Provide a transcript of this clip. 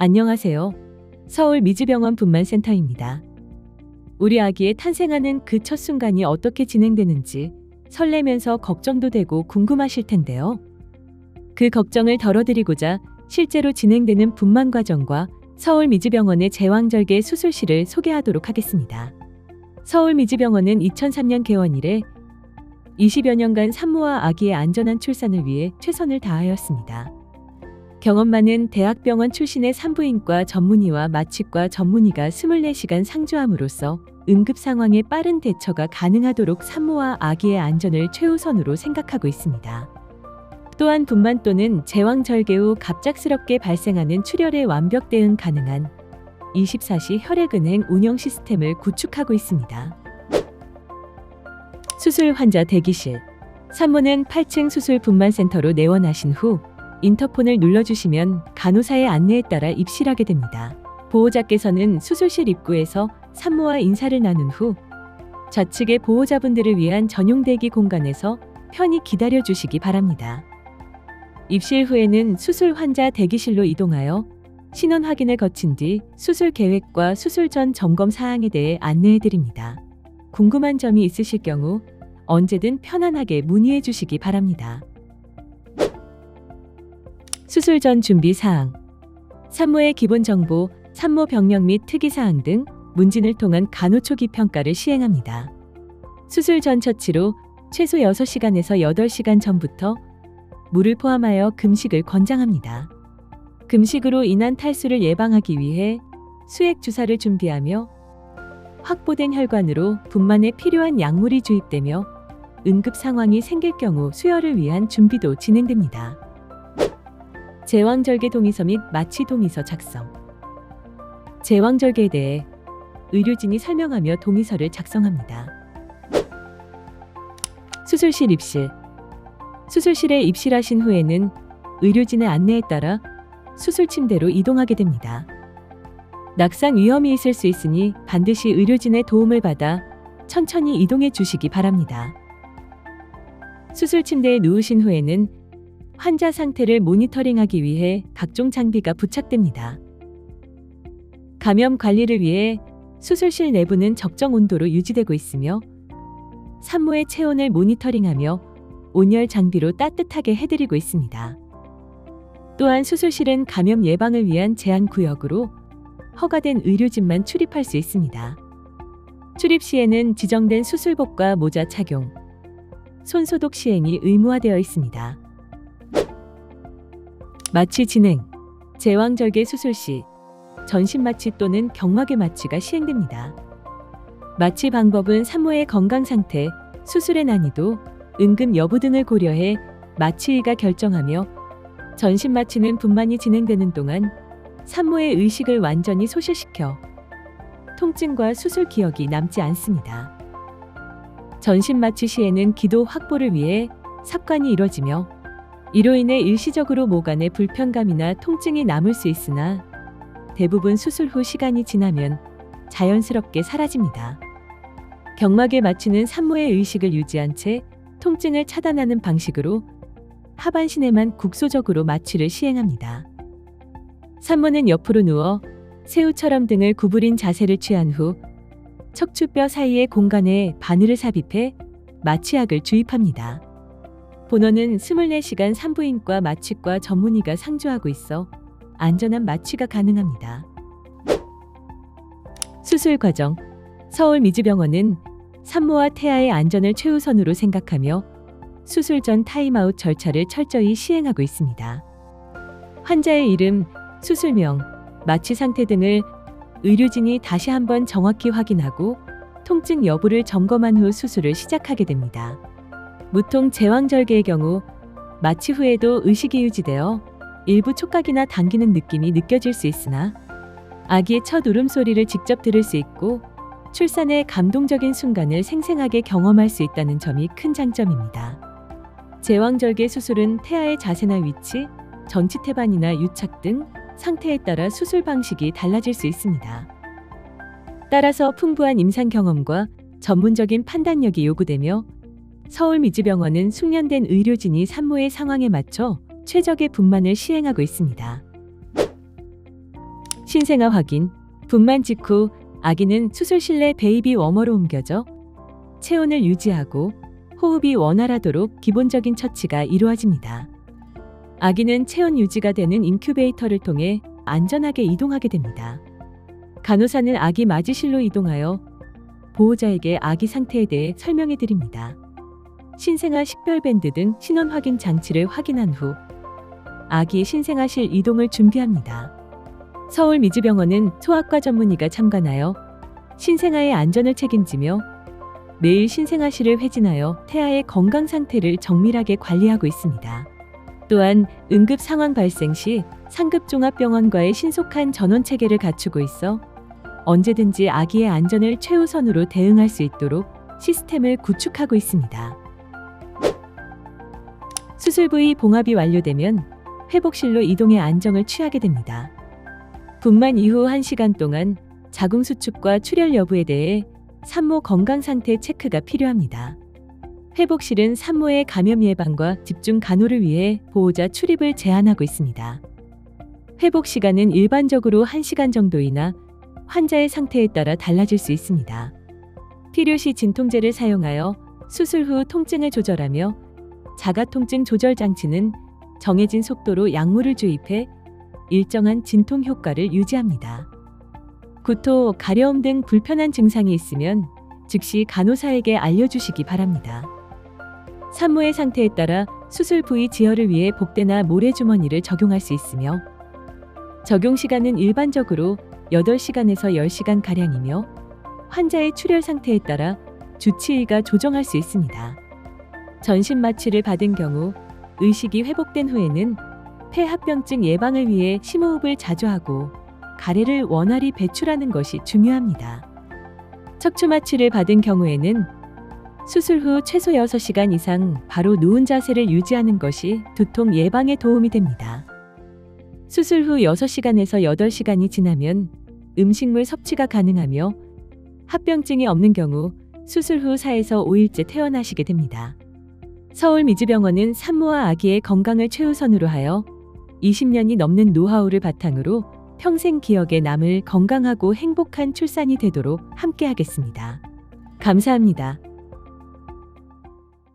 안녕하세요. 서울 미즈병원 분만센터입니다. 우리 아기의 탄생하는 그 첫 순간이 어떻게 진행되는지 설레면서 걱정도 되고 궁금하실 텐데요. 그 걱정을 덜어드리고자 실제로 진행되는 분만 과정과 서울 미즈병원의 제왕절개 수술실을 소개하도록 하겠습니다. 서울 미즈병원은 2003년 개원 이래 20여 년간 산모와 아기의 안전한 출산을 위해 최선을 다하였습니다. 경험 많은 대학병원 출신의 산부인과 전문의와 마취과 전문의가 24시간 상주함으로써 응급 상황에 빠른 대처가 가능하도록 산모와 아기의 안전을 최우선으로 생각하고 있습니다. 또한 분만 또는 제왕절개 후 갑작스럽게 발생하는 출혈에 완벽 대응 가능한 24시 혈액은행 운영 시스템을 구축하고 있습니다. 수술 환자 대기실 산모는 8층 수술 분만센터로 내원하신 후 인터폰을 눌러주시면 간호사의 안내에 따라 입실하게 됩니다. 보호자께서는 수술실 입구에서 산모와 인사를 나눈 후 좌측의 보호자분들을 위한 전용 대기 공간에서 편히 기다려 주시기 바랍니다. 입실 후에는 수술 환자 대기실로 이동하여 신원 확인을 거친 뒤 수술 계획과 수술 전 점검 사항에 대해 안내해 드립니다. 궁금한 점이 있으실 경우 언제든 편안하게 문의해 주시기 바랍니다. 수술 전 준비 사항 산모의 기본 정보, 산모 병력 및 특이 사항 등 문진을 통한 간호 초기 평가를 시행합니다. 수술 전 처치로 최소 6시간에서 8시간 전부터 물을 포함하여 금식을 권장합니다. 금식으로 인한 탈수를 예방하기 위해 수액 주사를 준비하며 확보된 혈관으로 분만에 필요한 약물이 주입되며 응급 상황이 생길 경우 수혈을 위한 준비도 진행됩니다. 제왕절개 동의서 및 마취 동의서 작성. 제왕절개에 대해 의료진이 설명하며 동의서를 작성합니다. 수술실 입실. 수술실에 입실하신 후에는 의료진의 안내에 따라 수술 침대로 이동하게 됩니다. 낙상 위험이 있을 수 있으니 반드시 의료진의 도움을 받아 천천히 이동해 주시기 바랍니다. 수술 침대에 누우신 후에는 환자 상태를 모니터링하기 위해 각종 장비가 부착됩니다. 감염 관리를 위해 수술실 내부는 적정 온도로 유지되고 있으며 산모의 체온을 모니터링하며 온열 장비로 따뜻하게 해드리고 있습니다. 또한 수술실은 감염 예방을 위한 제한 구역으로 허가된 의료진만 출입할 수 있습니다. 출입 시에는 지정된 수술복과 모자 착용, 손 소독 시행이 의무화되어 있습니다. 마취 진행, 제왕절개 수술 시 전신 마취 또는 경막의 마취가 시행됩니다. 마취 방법은 산모의 건강 상태, 수술의 난이도, 응급 여부 등을 고려해 마취의가 결정하며 전신 마취는 분만이 진행되는 동안 산모의 의식을 완전히 소실시켜 통증과 수술 기억이 남지 않습니다. 전신 마취 시에는 기도 확보를 위해 삽관이 이뤄지며 이로 인해 일시적으로 모간에 불편감이나 통증이 남을 수 있으나 대부분 수술 후 시간이 지나면 자연스럽게 사라집니다. 경막에 맞추는 산모의 의식을 유지한 채 통증을 차단하는 방식으로 하반신에만 국소적으로 마취를 시행합니다. 산모는 옆으로 누워 새우처럼 등을 구부린 자세를 취한 후 척추뼈 사이의 공간에 바늘을 삽입해 마취약을 주입합니다. 본원은 24시간 산부인과 마취과 전문의가 상주하고 있어 안전한 마취가 가능합니다. 수술 과정 서울 미즈병원은 산모와 태아의 안전을 최우선으로 생각하며 수술 전 타임아웃 절차를 철저히 시행하고 있습니다. 환자의 이름, 수술명, 마취 상태 등을 의료진이 다시 한번 정확히 확인하고 통증 여부를 점검한 후 수술을 시작하게 됩니다. 무통 제왕절개의 경우 마취 후에도 의식이 유지되어 일부 촉각이나 당기는 느낌이 느껴질 수 있으나 아기의 첫 울음소리를 직접 들을 수 있고 출산의 감동적인 순간을 생생하게 경험할 수 있다는 점이 큰 장점입니다. 제왕절개 수술은 태아의 자세나 위치, 전치 태반이나 유착 등 상태에 따라 수술 방식이 달라질 수 있습니다. 따라서 풍부한 임상 경험과 전문적인 판단력이 요구되며 서울 미즈병원은 숙련된 의료진이 산모의 상황에 맞춰 최적의 분만을 시행하고 있습니다. 신생아 확인. 분만 직후 아기는 수술실 내 베이비 워머로 옮겨져 체온을 유지하고 호흡이 원활하도록 기본적인 처치가 이루어집니다. 아기는 체온 유지가 되는 인큐베이터를 통해 안전하게 이동하게 됩니다. 간호사는 아기 맞이실로 이동하여 보호자에게 아기 상태에 대해 설명해 드립니다. 신생아 식별밴드 등 신원 확인 장치를 확인한 후 아기의 신생아실 이동을 준비합니다. 서울 미즈병원은 소아과 전문의가 참관하여 신생아의 안전을 책임지며 매일 신생아실을 회진하여 태아의 건강 상태를 정밀하게 관리하고 있습니다. 또한 응급 상황 발생 시 상급 종합병원과의 신속한 전원 체계를 갖추고 있어 언제든지 아기의 안전을 최우선으로 대응할 수 있도록 시스템을 구축하고 있습니다. 수술 부위 봉합이 완료되면 회복실로 이동해 안정을 취하게 됩니다. 분만 이후 1시간 동안 자궁 수축과 출혈 여부에 대해 산모 건강 상태 체크가 필요합니다. 회복실은 산모의 감염 예방과 집중 간호를 위해 보호자 출입을 제한하고 있습니다. 회복 시간은 일반적으로 1시간 정도이나 환자의 상태에 따라 달라질 수 있습니다. 필요시 진통제를 사용하여 수술 후 통증을 조절하며 자가 통증 조절 장치는 정해진 속도로 약물을 주입해 일정한 진통 효과를 유지합니다. 구토, 가려움 등 불편한 증상이 있으면 즉시 간호사에게 알려주시기 바랍니다. 산모의 상태에 따라 수술 부위 지혈을 위해 복대나 모래주머니를 적용할 수 있으며 적용 시간은 일반적으로 8시간에서 10시간 가량이며 환자의 출혈 상태에 따라 주치의가 조정할 수 있습니다. 전신 마취를 받은 경우 의식이 회복된 후에는 폐합병증 예방을 위해 심호흡을 자주 하고 가래를 원활히 배출하는 것이 중요합니다. 척추 마취를 받은 경우에는 수술 후 최소 6시간 이상 바로 누운 자세를 유지하는 것이 두통 예방에 도움이 됩니다. 수술 후 6시간에서 8시간이 지나면 음식물 섭취가 가능하며 합병증이 없는 경우 수술 후 4에서 5일째 퇴원하시게 됩니다. 서울 미즈병원은 산모와 아기의 건강을 최우선으로 하여 20년이 넘는 노하우를 바탕으로 평생 기억에 남을 건강하고 행복한 출산이 되도록 함께하겠습니다. 감사합니다.